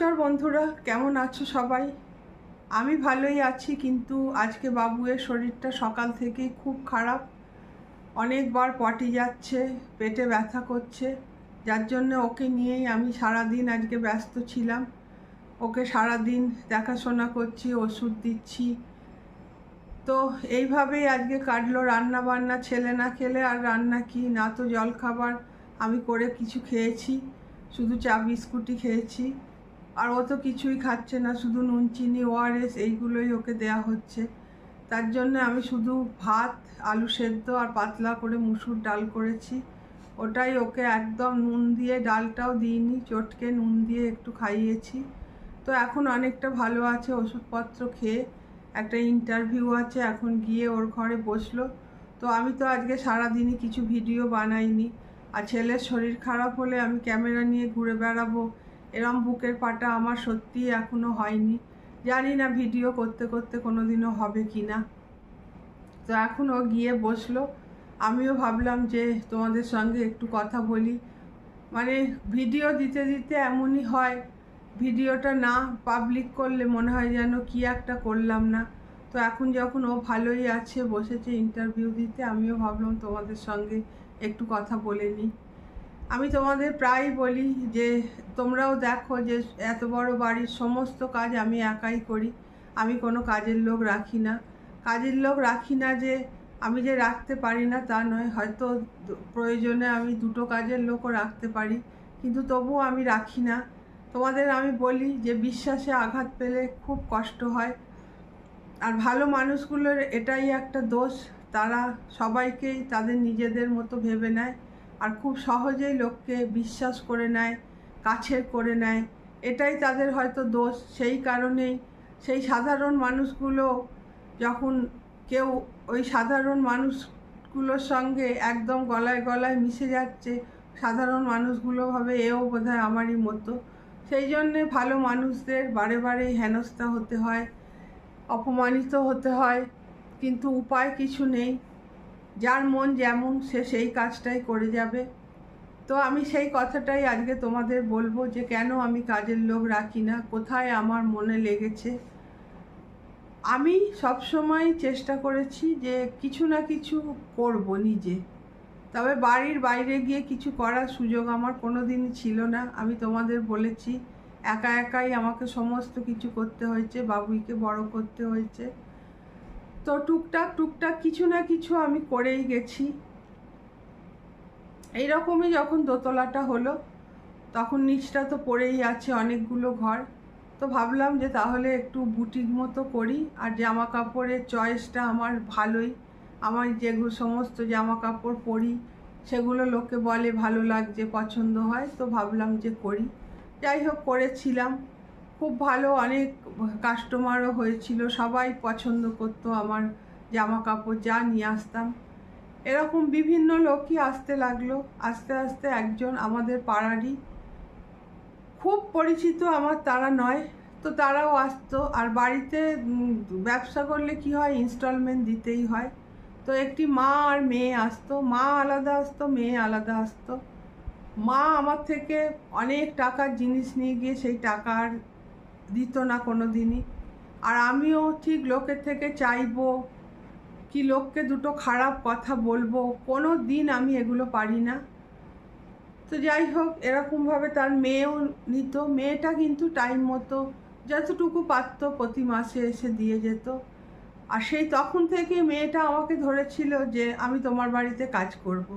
নমস্কার বন্ধুরা, কেমন আছো সবাই? আমি ভালোই আছি, কিন্তু আজকে বাবুয়ের শরীরটা সকাল থেকেই খুব খারাপ। অনেকবার পটি যাচ্ছে, পেটে ব্যথা করছে। যার জন্য ওকে নিয়েই আমি সারাদিন আজকে ব্যস্ত ছিলাম। ওকে সারাদিন দেখাশোনা করছি, ওষুধ দিচ্ছি। তো এইভাবেই আজকে কাটলো রান্না বান্না ছেলে না খেলে আর রান্না কি, না তো জল খাবার আমি করে কিছু খেয়েছি, শুধু চা, বিস্কুটই খেয়েছি। আর ও তো কিছুই খাচ্ছে না, শুধু নুন, চিনি ওআরএস এইগুলোই ওকে দেয়া হচ্ছে। তার জন্য আমি শুধু ভাত, আলু সেদ্ধ আর পাতলা করে মুসুর ডাল করেছি। ওটাই ওকে একদম নুন দিয়ে, ডালটাও দিইনি, চটকে নুন দিয়ে একটু খাইয়েছি। তো এখন অনেকটা ভালো আছে ওষুধপত্র খেয়ে। একটা ইন্টারভিউ আছে, এখন গিয়ে ওর ঘরে বসল। তো আমি তো আজকে সারাদিনই কিছু ভিডিও বানাইনি। আর ছেলের শরীর খারাপ হলে আমি ক্যামেরা নিয়ে ঘুরে বেড়াবো। এরম বুকের পাটা আমার সত্যিই এখনও হয়নি। জানি না ভিডিও করতে করতে কোনো দিনও হবে কি না। তো এখন ও গিয়ে বসল। আমিও ভাবলাম যে তোমাদের সঙ্গে একটু কথা বলি। মানে ভিডিও দিতে দিতে এমনই হয়। ভিডিওটা না পাবলিক করলে মনে হয় যেন কি একটা করলাম না। তো এখন যখন ও ভালোই আছে, বসেছে ইন্টারভিউ দিতে, আমিও ভাবলাম তোমাদের সঙ্গে একটু কথা বলে নিই। আমি তোমাদের প্রায় বলি যে, তোমরাও দেখো যে, এত বড় বাড়ির সমস্ত কাজ আমি একাই করি। আমি কোনো কাজের লোক রাখি না। কাজের লোক রাখি না যে, আমি যে রাখতে পারি না তা নয়। হয়তো প্রয়োজনে আমি দুটো কাজের লোকও রাখতে পারি, কিন্তু তবুও আমি রাখি না। তোমাদের আমি বলি যে, বিশ্বাসে আঘাত পেলে খুব কষ্ট হয়। আর ভালো মানুষগুলোর এটাই একটা দোষ। তারা সবাইকেই তাদের নিজেদের মতো ভেবে নেয়। আর খুব সহজেই লোককে বিশ্বাস করে নেয়, কাছের করে নেয়। এটাই তাদের হয়তো দোষ। সেই কারণেই সেই সাধারণ মানুষগুলো যখন কেউ ওই সাধারণ মানুষগুলোর সঙ্গে একদম গলায় গলায় মিশে যাচ্ছে, সাধারণ মানুষগুলো ভাবে, এও বোধহয় আমারই মতো। সেই জন্যে ভালো মানুষদের বারে বারে হেনস্থা হতে হয়, অপমানিত হতে হয়। কিন্তু উপায় কিছু নেই। যার মন যেমন সে সেই কাজটাই করে যাবে। তো আমি সেই কথাটাই আজকে তোমাদের বলব যে কেন আমি কাজের লোক রাখি না, কোথায় আমার মনে লেগেছে। আমি সবসময় চেষ্টা করেছি যে কিছু না কিছু করব নিজে। তবে বাড়ির বাইরে গিয়ে কিছু করার সুযোগ আমার কোনো দিনই ছিল না। আমি তোমাদের বলেছি, একা একাই আমাকে সমস্ত কিছু করতে হয়েছে, বাবুইকে বড় করতে হয়েছে। তো টুকটাক টুকটাক কিছু না কিছু আমি করেই গেছি। এইরকমই যখন দোতলাটা হলো, তখন নিচটা তো পড়েই আছে অনেকগুলো ঘর। তো ভাবলাম যে তাহলে একটু বুটিক মতো করি, আর জামা কাপড়ের চয়েসটা আমার ভালোই। আমার যেগুলো সমস্ত জামা কাপড় পরি, সেগুলো লোকে বলে ভালো লাগছে, পছন্দ হয়, তো ভাবলাম যে করি। যাই হোক, করেছিলাম। খুব ভালো, অনেক কাস্টমারও হয়েছিল, সবাই পছন্দ করতো আমার জামা কাপড় যা নিয়ে আসতাম। এরকম বিভিন্ন লোকই আসতে লাগল। আস্তে আস্তে একজন আমাদের পাড়ারই, খুব পরিচিত আমার তারা নয়, তো তারাও আসতো। আর বাড়িতে ব্যবসা করলে কি হয় ইনস্টলমেন্ট দিতেই হয়। তো একটি মা আর মেয়ে আসতো, মা আলাদা আসতো, মেয়ে আলাদা আসতো। মা আমার থেকে অনেক টাকার জিনিস নিয়ে গিয়ে সেই টাকার দিত না কোনো দিনই আর আমিও ঠিক লোকের থেকে চাইব কি লোককে দুটো খারাপ কথা বলব কোনো দিন আমি এগুলো পারি না। তো যাই হোক, এরকমভাবে তার মেয়েও নিত। মেয়েটা কিন্তু টাইম মতো যতটুকু পারতো প্রতি মাসে এসে দিয়ে যেত। আর সেই তখন থেকে মেয়েটা আমাকে ধরেছিল যে, আমি তোমার বাড়িতে কাজ করব।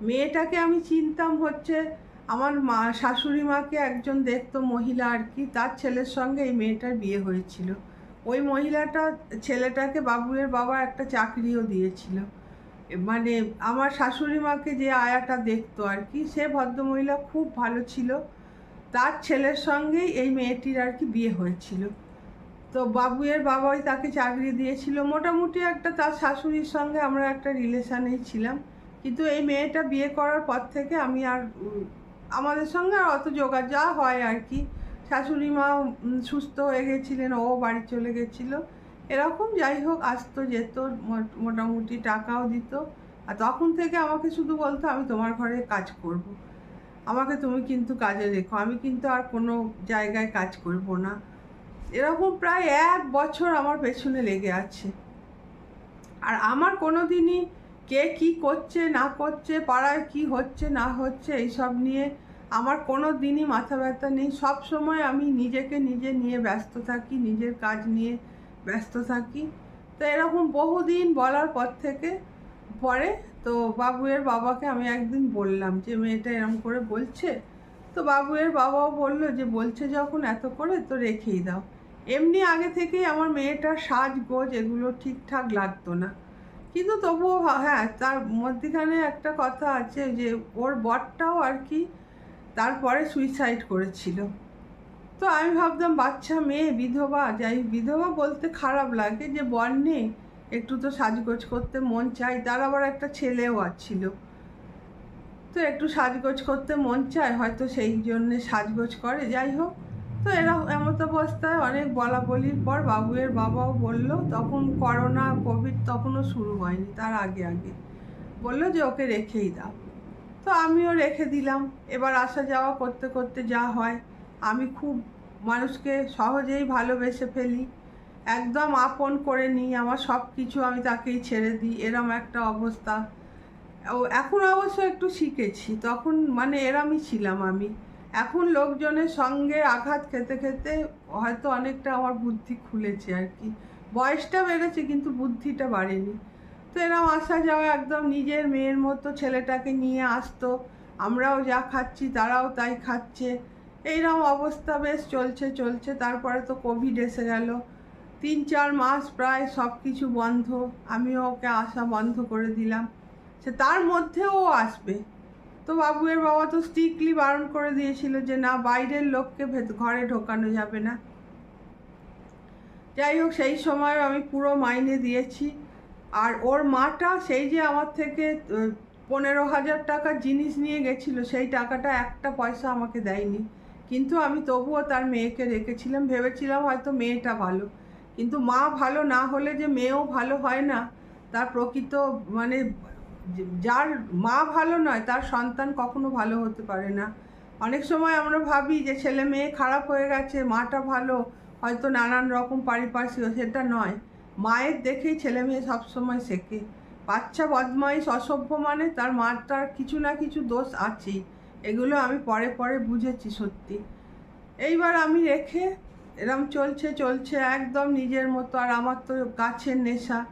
মেয়েটাকে আমি চিনতাম হচ্ছে আমার মা, শাশুড়ি মাকে একজন দেখতো মহিলা আর কি, তার ছেলের সঙ্গে এই মেয়েটার বিয়ে হয়েছিল। ওই মহিলাটা, ছেলেটাকে বাবুয়ের বাবা একটা চাকরিও দিয়েছিল। মানে আমার শাশুড়ি মাকে যে আয়াটা দেখতো আর কি, সে ভদ্রমহিলা খুব ভালো ছিল। তার ছেলের সঙ্গেই এই মেয়েটির আর কি বিয়ে হয়েছিল। তো বাবুয়ের বাবাই তাকে চাকরি দিয়েছিল। মোটামুটি একটা তার শাশুড়ির সঙ্গে আমরা একটা রিলেশানেই ছিলাম। কিন্তু এই মেয়েটা বিয়ে করার পর থেকে আমি আর আমাদের সঙ্গে আর অত যোগা যা হয় আর কি। শাশুড়ি মা সুস্থ হয়ে গেছিলেন, ও বাড়ি চলে গেছিল। এরকম যাই হোক, আসতো, যেত মোটামুটি টাকাও দিত। আর তখন থেকে আমাকে শুধু বলতো, আমি তোমার ঘরে কাজ করব। আমাকে তুমি কিন্তু কাজে রেখো। আমি কিন্তু আর কোনো জায়গায় কাজ করব না। এরকম প্রায় এক বছর আমার পেছনে লেগে আছে। আর আমার কোনো দিনই কে কি করছে, না করছে, পাড়ায় কি হচ্ছে, না হচ্ছে, এইসব নিয়ে আমার কোনো দিনই মাথা ব্যথা নেই। সব সময় আমি নিজেকে নিজে নিয়ে ব্যস্ত থাকি, নিজের কাজ নিয়ে ব্যস্ত থাকি। তো এরকম বহুদিন বলার পর থেকে পরে তো বাবুয়ের বাবাকে আমি একদিন বললাম যে, মেয়েটা এরম করে বলছে? তো বাবুয়ের বাবাও বলল যে, বলছে যখন এত করে তো রেখেই দাও। এমনি আগে থেকেই আমার মেয়েটার সাজগোজ এগুলো ঠিকঠাক লাগতো না। কিন্তু তবুও হ্যাঁ তার মধ্যিখানে একটা কথা আছে যে, ওর বরটাও আর কি তারপরে সুইসাইড করেছিল। তো আমি ভাবতাম, বাচ্চা, মেয়ে, বিধবা, যাই বিধবা বলতে খারাপ লাগে যে, বর নেই, একটু তো সাজগোজ করতে মন চাই তার আবার একটা ছেলেও আছিল। তো একটু সাজগোজ করতে মন চায়, হয়তো সেই জন্যে সাজগোজ করে, যাই হোক। তো এরা এমত অবস্থায় অনেক বলা বলির পর বাবুয়ের বাবাও বলল, তখন করোনা কোভিড তখনও শুরু হয়নি, তার আগে আগে। বলল যে, ওকে রেখেই দাও। তো আমিও রেখে দিলাম। এবার আসা যাওয়া করতে করতে যা হয়, আমি খুব মানুষকে সহজেই ভালোবেসে ফেলি। একদম আপন করে নিই, আমার সব কিছু আমি তাকেই ছেড়ে দিই, এরম একটা অবস্থা। ও, এখন অবশ্য একটু শিখেছি, তখন মানে এরমই ছিলাম আমি। এখন লোকজনের সঙ্গে আঘাত খেতে খেতে হয়তো অনেকটা আমার বুদ্ধি খুলেছে আর কি। বয়সটা বেড়েছে কিন্তু বুদ্ধিটা বাড়েনি। তো এরম আসা যাওয়া একদম নিজের মেয়ের মতো ছেলেটাকে নিয়ে আসতো। আমরাও যা খাচ্ছি তারাও তাই খাচ্ছে। এইরকম অবস্থা বেশ চলছে চলছে। তারপরে তো কোভিড এসে গেল। তিন, চার মাস প্রায় সব কিছু বন্ধ। আমিও ওকে আসা বন্ধ করে দিলাম। সে তার মধ্যেও আসবে। তো বাবুয়ের বাবা তো স্ট্রিক্টলি বারণ করে দিয়েছিল যে, না, বাইরের লোককে ঘরে ঢোকানো যাবে না। যাই হোক, সেই সময় আমি পুরো মাইনে দিয়েছি। আর ওর মাটা সেই যে আমার থেকে পনেরো হাজার টাকার জিনিস নিয়ে গেছিল, সেই টাকাটা একটা পয়সা আমাকে দেয়নি। কিন্তু আমি তবুও তার মেয়েকে রেখেছিলাম। ভেবেছিলাম হয়তো মেয়েটা ভালো। কিন্তু মা ভালো না হলে যে মেয়েও ভালো হয় না, তার প্রকৃত মানে যার মা ভালো নয়, তার সন্তান কখনো ভালো হতে পারে না। অনেক সময় আমরা ভাবি যে ছেলে মেয়ে খারাপ হয়ে গেছে, মাটা ভালো, হয়তো নানান রকম পারিপার্শ্বিক, সেটা নয়। মায়ের দেখেই ছেলে মেয়ে সবসময় শেখে। বাচ্চা বদমাইশ, অসভ্য মানে তার মাটার কিছু না কিছু দোষ আছেই। এগুলো আমি পরে পরে বুঝেছি সত্যি। এইবার আমি রেখে এরম চলছে চলছে, একদম নিজের মতো আর আমার তো গাছের নেশা।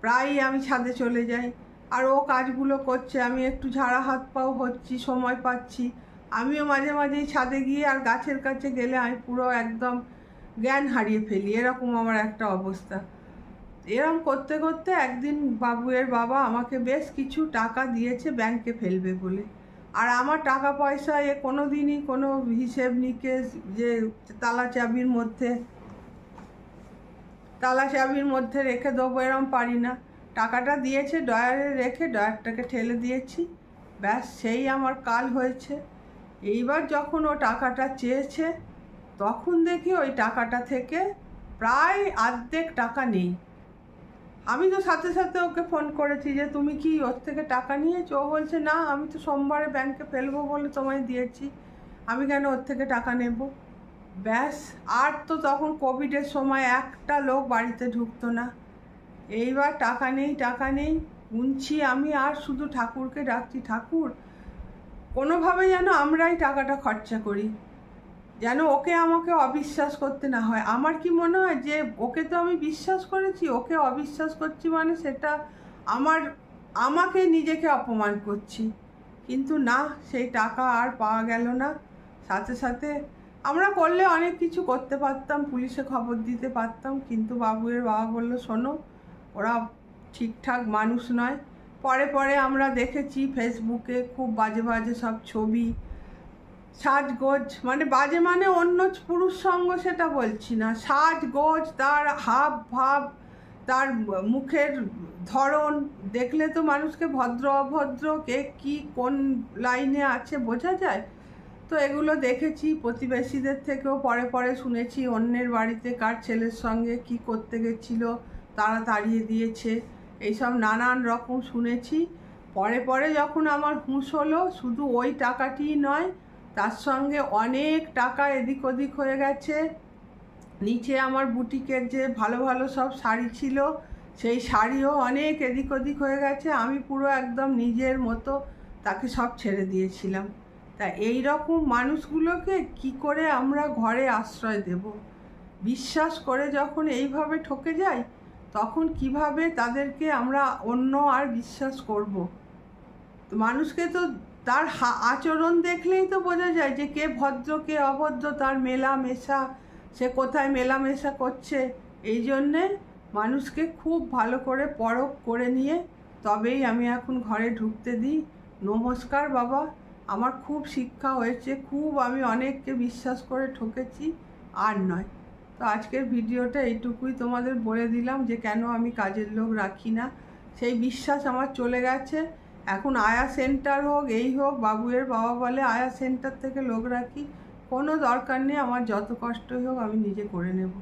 প্রায়ই আমি ছাদে চলে যাই। আর ও কাজগুলো করছে, আমি একটু ঝাড়া হাত পাও হচ্ছি, সময় পাচ্ছি। আমিও মাঝে মাঝেই ছাদে গিয়ে আর গাছের কাছে গেলে আমি পুরো একদম জ্ঞান হারিয়ে ফেলি, এরকম আমার একটা অবস্থা। এরম করতে করতে একদিন বাবুয়ের বাবা আমাকে বেশ কিছু টাকা দিয়েছে ব্যাংকে ফেলবে বলে। আর আমার টাকা পয়সা এ কোনো দিনই কোনো হিসেব নিকেশ যে তালা চাবির মধ্যে, তালা চাবির মধ্যে রেখে দেবো এরম পারি না। টাকাটা দিয়েছে ডয়ারে রেখে ডয়ারটাকে ঠেলে দিয়েছি। ব্যাস, সেই আমার কাল হয়েছে। এইবার যখন ও টাকাটা চেয়েছে, তখন দেখি ওই টাকাটা থেকে প্রায় অর্ধেক টাকা নেই। আমি তো সাথে সাথে ওকে ফোন করেছি যে, তুমি কি ওর থেকে টাকা নিয়েছো? ও বলছে, না, আমি তো সোমবারে ব্যাংকে ফেলব বলে তোমায় দিয়েছি। আমি কেন ওর থেকে টাকা নেব? ব্যাস, আর তো তখন কোভিডের সময় একটা লোক বাড়িতে ঢুকতো না। এইবার টাকা নেই টাকা নেই। গুনছি আমি, আর শুধু ঠাকুরকে ডাকছি, ঠাকুর, কোনোভাবে যেন আমরাই টাকাটা খরচা করি। যেন ওকে আমাকে অবিশ্বাস করতে না হয়। আমার কি মনে হয় যে, ওকে তো আমি বিশ্বাস করেছি, ওকে অবিশ্বাস করছি মানে সেটা আমার, আমাকে নিজেকে অপমান করছি। কিন্তু না, সেই টাকা আর পাওয়া গেল না। সাথে সাথে আমরা করলে অনেক কিছু করতে পারতাম, পুলিশে খবর দিতে পারতাম, কিন্তু বাবুয়ের বাবা বলল, শোনো ওরা ঠিকঠাক মানুষ নয়। পরে পরে আমরা দেখেছি ফেসবুকে খুব বাজে বাজে সব ছবি, সাজগোজ মানে বাজে মানে অন্য পুরুষ সঙ্গ সেটা বলছি না। সাজগোজ, তার হাব ভাব, তার মুখের ধরন, দেখলে তো মানুষকে ভদ্র অভদ্র, কে কি কোন লাইনে আছে বোঝা যায়? তো এগুলো দেখেছি প্রতিবেশীদের থেকেও, পরে পরে শুনেছি অন্যের বাড়িতে কার ছেলের সঙ্গে কি করতে গেছিল তারা তাড়িয়ে দিয়েছে। এইসব নানান রকম শুনেছি। পরে পরে যখন আমার হুঁশ হলো, শুধু ওই টাকাটিই নয়, তার সঙ্গে অনেক টাকা এদিক ওদিক হয়ে গেছে। নিচে আমার বুটিকের যে ভালো ভালো সব শাড়ি ছিল, সেই শাড়িও অনেক এদিক ওদিক হয়ে গেছে। আমি পুরো একদম নিজের মতো তাকে সব ছেড়ে দিয়েছিলাম। তা এই রকম মানুষগুলোকে কি করে আমরা ঘরে আশ্রয় দেব? বিশ্বাস করে যখন এইভাবে ঠকে যাই তখন কীভাবে তাদেরকে আমরা অন্য আর বিশ্বাস করব? তো মানুষকে তো তার আচরণ দেখলেই তো বোঝা যায় যে কে ভদ্র, কে অভদ্র, তার মেলামেশা, সে কোথায় মেলামেশা করছে। এই জন্যে মানুষকে খুব ভালো করে পরখ করে নিয়ে তবেই আমি এখন ঘরে ঢুকতে দিই। নমস্কার বাবা, আমার খুব শিক্ষা হয়েছে, খুব আমি অনেককে বিশ্বাস করে ঠকেছি, আর নয়। তো আজকের ভিডিওটা এইটুকুই তোমাদের বলে দিলাম যে কেন আমি কাজের লোক রাখি না। সেই বিশ্বাস আমার চলে গেছে। এখন আয়া সেন্টার হোক, এই হোক, বাবুয়ের বাবা বলে আয়া সেন্টার থেকে লোক রাখি। কোনো দরকার নেই, আমার যত কষ্টই হোক আমি নিজে করে নেব।